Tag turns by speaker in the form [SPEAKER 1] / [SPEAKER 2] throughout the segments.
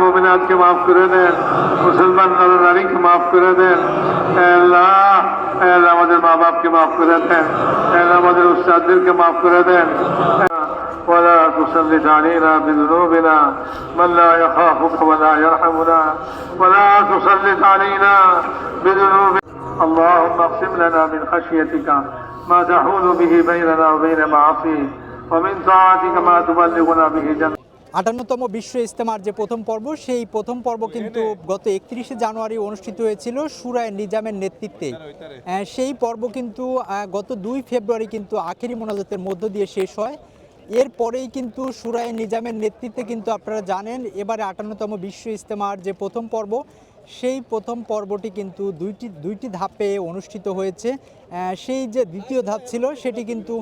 [SPEAKER 1] মোমিনাতকে মাফ করে দেন মুসলমান নরনারীকে মাফ করে দেন হে আল্লাহ হে আল্লাহ আমাদের মা বাপকে মাফ করে দেন হে আল্লাহ আমাদের উস্তাদদেরকে মাফ করে দেন ولا تسلط علينا بذنوبنا من لا يخافك ولا يرحمنا ولا تسلط علينا بذنوبنا اللهم اقسم لنا من خشيتك ما تحول به بيننا وبين معاصيك ومن طاعتك ما تبلغنا به جنتك
[SPEAKER 2] আটান্নতম বিশ্ব ইজতেমার যে প্রথম পর্ব, সেই প্রথম পর্ব কিন্তু গত একত্রিশে জানুয়ারি অনুষ্ঠিত হয়েছিল সুরায় নিজামের নেতৃত্বে। সেই পর্ব কিন্তু গত দুই ফেব্রুয়ারি কিন্তু আখেরি মোনাজাতের মধ্য দিয়ে শেষ হয়। এরপরেই কিন্তু সুরায় নিজামের নেতৃত্বে কিন্তু আপনারা জানেন, এবারে আটান্নতম বিশ্ব ইস্তেমার যে প্রথম পর্ব সেই প্রথম পর্বটি কিন্তু দুইটি দুইটি ধাপে অনুষ্ঠিত হয়েছে। সেই যে দ্বিতীয় ধাপ ছিল, সেটি কিন্তু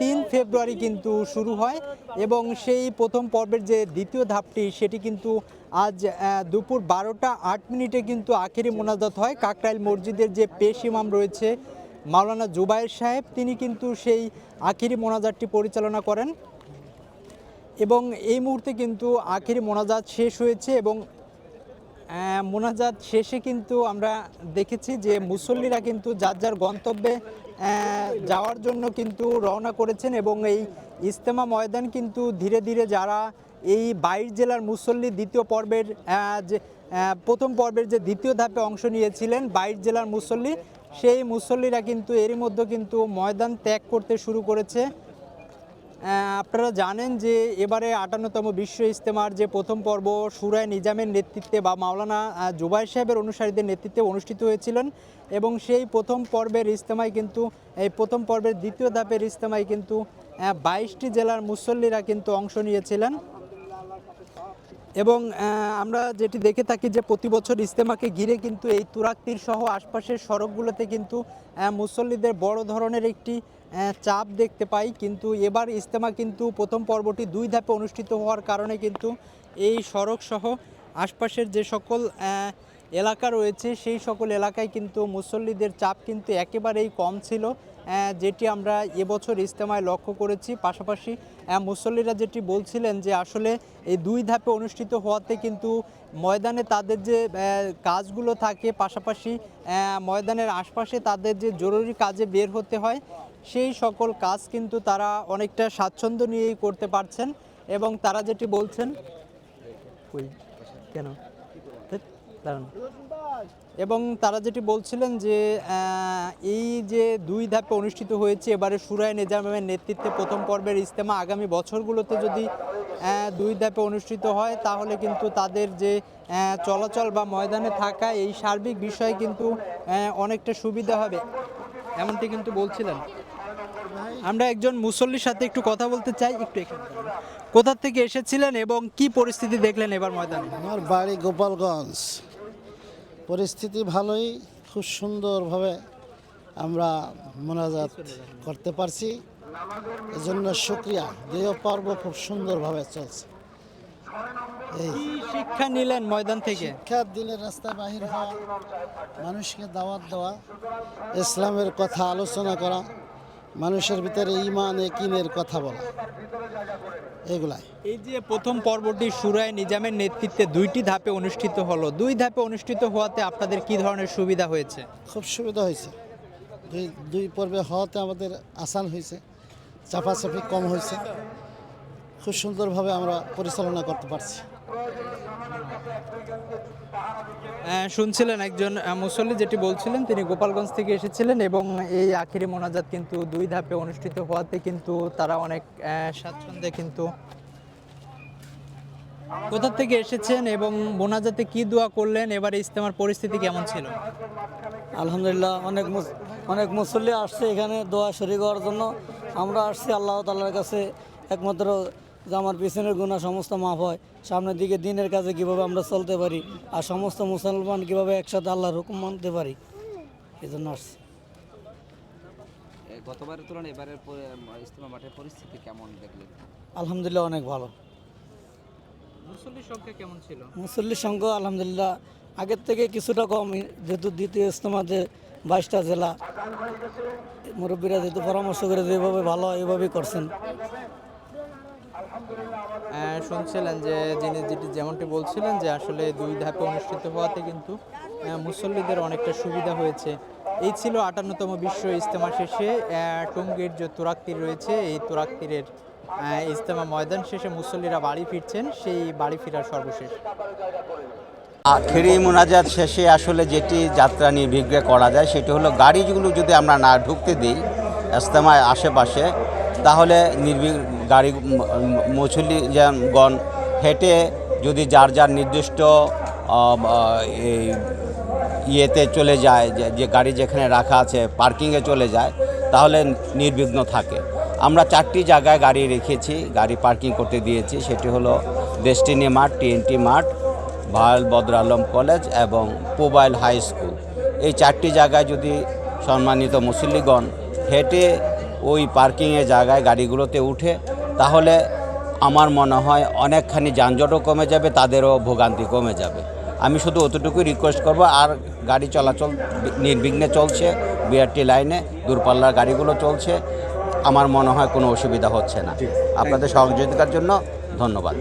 [SPEAKER 2] তিন ফেব্রুয়ারি কিন্তু শুরু হয় এবং সেই প্রথম পর্বের যে দ্বিতীয় ধাপটি, সেটি কিন্তু আজ দুপুর বারোটা আট মিনিটে কিন্তু আখেরি মোনাজাত হয়। কাকরাইল মসজিদের যে পেশ ইমাম রয়েছে মাওলানা জুবাইর সাহেব, তিনি কিন্তু সেই আখেরি মোনাজাতটি পরিচালনা করেন এবং এই মুহূর্তে কিন্তু আখেরি মোনাজাত শেষ হয়েছে এবং মোনাজাত শেষে কিন্তু আমরা দেখেছি যে মুসল্লিরা কিন্তু যার যার গন্তব্যে যাওয়ার জন্য কিন্তু রওনা করেছেন এবং এই ইস্তেমা ময়দান কিন্তু ধীরে ধীরে যারা এই বাইশ জেলার মুসল্লি দ্বিতীয় পর্বের যে প্রথম পর্বের যে দ্বিতীয় ধাপে অংশ নিয়েছিলেন বাইশ জেলার মুসল্লি, সেই মুসল্লিরা কিন্তু এরই মধ্যে কিন্তু ময়দান ত্যাগ করতে শুরু করেছে। আপনারা জানেন যে এবারে আটান্নতম বিশ্ব ইস্তেমার যে প্রথম পর্ব সুরায় নিজামের নেতৃত্বে বা মাওলানা আহ, জুবাইর সাহেবের অনুসারীদের নেতৃত্বে অনুষ্ঠিত হয়েছিলেন এবং সেই প্রথম পর্বের ইজতেমায় কিন্তু এই প্রথম পর্বের দ্বিতীয় ধাপের ইজতেমায় কিন্তু বাইশটি জেলার মুসল্লিরা কিন্তু অংশ নিয়েছিলেন। এবং আমরা যেটি দেখে থাকি যে প্রতি বছর ইস্তেমাকে ঘিরে কিন্তু এই তুরাক্তির সহ আশপাশের সড়কগুলোতে কিন্তু মুসল্লিদের বড় ধরনের একটি চাপ দেখতে পাই, কিন্তু এবার ইজতেমা কিন্তু প্রথম পর্বটি দুই ধাপে অনুষ্ঠিত হওয়ার কারণে কিন্তু এই সড়ক সহ আশপাশের যে সকল এলাকা রয়েছে, সেই সকল এলাকায় কিন্তু মুসল্লিদের চাপ কিন্তু একেবারেই কম ছিল যেটি আমরা এবছর ইজতেমায় লক্ষ্য করেছি। পাশাপাশি মুসল্লিরা যেটি বলছিলেন যে আসলে এই দুই ধাপে অনুষ্ঠিত হওয়াতে কিন্তু ময়দানে তাদের যে কাজগুলো থাকে, পাশাপাশি ময়দানের আশপাশে তাদের যে জরুরি কাজে বের হতে হয় সেই সকল কাজ কিন্তু তারা অনেকটা স্বাচ্ছন্দ্য নিয়েই করতে পারছেন এবং তারা যেটি বলছেন কেন? এবং তারা যেটি বলছিলেন যে এই যে দুই ধাপে অনুষ্ঠিত হয়েছে, এবারে সুরায় নিজামের নেতৃত্বে প্রথম পর্বের ইজতেমা আগামী বছরগুলোতে যদি দুই ধাপে অনুষ্ঠিত হয়, তাহলে কিন্তু তাদের যে চলাচল বা ময়দানে থাকা এই সার্বিক বিষয়ে কিন্তু অনেকটা সুবিধা হবে। এমনটি কিন্তু বলছিলেন। আমরা একজন মুসল্লির সাথে একটু কথা বলতে চাই, একটু এখানে কোথা থেকে এসেছিলেন এবং কি পরিস্থিতি দেখলেন এবার ময়দানে?
[SPEAKER 3] আমার বাড়ি গোপালগঞ্জ। পরিস্থিতি ভালোই, খুব সুন্দরভাবে আমরা মোনাজাত করতে পারছি। এজন্য শুক্রিয়া। দেহ পর্ব খুব সুন্দরভাবে চলছে। এই।
[SPEAKER 2] শিক্ষা নিলেন ময়দান থেকে?
[SPEAKER 3] শিক্ষার দিলে রাস্তা বাহির হওয়া মানুষকে দাওয়াত দেওয়া ইসলামের কথা আলোচনা করা মানুষের ভিতরে ইমান একিনের কথা বলা এগুলাই।
[SPEAKER 2] এই যে প্রথম পর্বটি সুরায় নিজামের নেতৃত্বে দুইটি ধাপে অনুষ্ঠিত হলো দুই ধাপে অনুষ্ঠিত হওয়াতে আপনাদের কি ধরনের সুবিধা হয়েছে?
[SPEAKER 3] খুব সুবিধা হয়েছে। দুই দুই পর্বে হওয়াতে আমাদের আসান হয়েছে চাপাচাপি কম হয়েছে খুব সুন্দরভাবে আমরা পরিচালনা করতে পারছি।
[SPEAKER 2] শুনছিলেন একজন মুসল্লি যেটি বলছিলেন, তিনি গোপালগঞ্জ থেকে এসেছিলেন এবং এই আখিরি মোনাজাত কিন্তু দুই ধাপে অনুষ্ঠিত হওয়াতে কিন্তু তারা অনেক স্বাচ্ছন্দ্যে কিন্তু কোথা থেকে এসেছেন এবং মোনাজাতে কি দোয়া করলেন? এবার ইস্তেমার পরিস্থিতি কেমন ছিল?
[SPEAKER 4] আলহামদুলিল্লাহ, অনেক অনেক মুসল্লি আসছে এখানে দোয়া শরীর হওয়ার জন্য। আমরা আসছি আল্লাহ তাল্লার কাছে একমাত্র যে আমার পিছনের গুণা সমস্ত মাফ হয়। সামনের দিকে দিনের কাজে কীভাবে আমরা চলতে পারি আর সমস্ত মুসলমান কীভাবে একসাথে আল্লাহর হুকুম মানতে পারি এই জন্য আসছি
[SPEAKER 5] গতবারের তুলনায় এবারের ইজতেমা মাঠের পরিস্থিতি কেমন দেখলেন?
[SPEAKER 4] আলহামদুলিল্লাহ অনেক ভালো।
[SPEAKER 2] মুসল্লির সংখ্যা কেমন ছিল?
[SPEAKER 4] মুসল্লির সংখ্যা আলহামদুলিল্লাহ আগের থেকে কিছুটা কম যেহেতু দ্বিতীয় ইজতেমাতে বাইশটা জেলা মুরব্বীরা যেহেতু পরামর্শ করে যেভাবে ভালো হয় এভাবেই করছেন।
[SPEAKER 2] শুনছিলেন যে যিনি যেটি যেমনটি বলছিলেন যে আসলে দুই ধাপে অনুষ্ঠিত হওয়াতে কিন্তু মুসল্লিদের অনেকটা সুবিধা হয়েছে। এই ছিল আটান্নতম বিশ্ব ইজতেমা শেষে টঙ্গীর যে তুরাক তীর রয়েছে এই তুরাক তীরের আহ, ইজতেমা ময়দান শেষে মুসল্লিরা বাড়ি ফিরছেন সেই বাড়ি ফেরার সর্বশেষ।
[SPEAKER 6] আখেরি মোনাজাত শেষে আসলে যেটি যাত্রা নির্বিঘ্নে করা যায় সেটি হলো গাড়িগুলো যদি আমরা না ঢুকতে দিই ইস্তেমায় আশেপাশে তাহলে নির্বিঘ্ন গাড়ি মুসল্লিগণ হেঁটে যদি যার যার নির্দিষ্ট ইয়েতে চলে যায়, যে গাড়ি যেখানে রাখা আছে, পার্কিংয়ে চলে যায়, তাহলে নির্বিঘ্ন থাকে। আমরা চারটি জায়গায় গাড়ি রেখেছি, গাড়ি পার্কিং করতে দিয়েছি। সেটি হলো ডেস্টিনি মাঠ, টিএনটি মাঠ ভালো বদর আলম কলেজ এবং পোবাইল হাই স্কুল। এই চারটি জায়গায় যদি সম্মানিত মুসল্লিগণ হেঁটে ওই পার্কিংয়ের জায়গায় গাড়িগুলোতে উঠে তাহলে আমার মনে হয় অনেকখানি যানজটও কমে যাবে তাদেরও ভোগান্তি কমে যাবে। আমি শুধু অতটুকুই রিকোয়েস্ট করব আর গাড়ি চলাচল নির্বিঘ্নে চলছে বিআরটি লাইনে দূরপাল্লার গাড়িগুলো চলছে আমার মনে হয় কোনো অসুবিধা হচ্ছে না। আপনাদের সহযোগিতার জন্য ধন্যবাদ।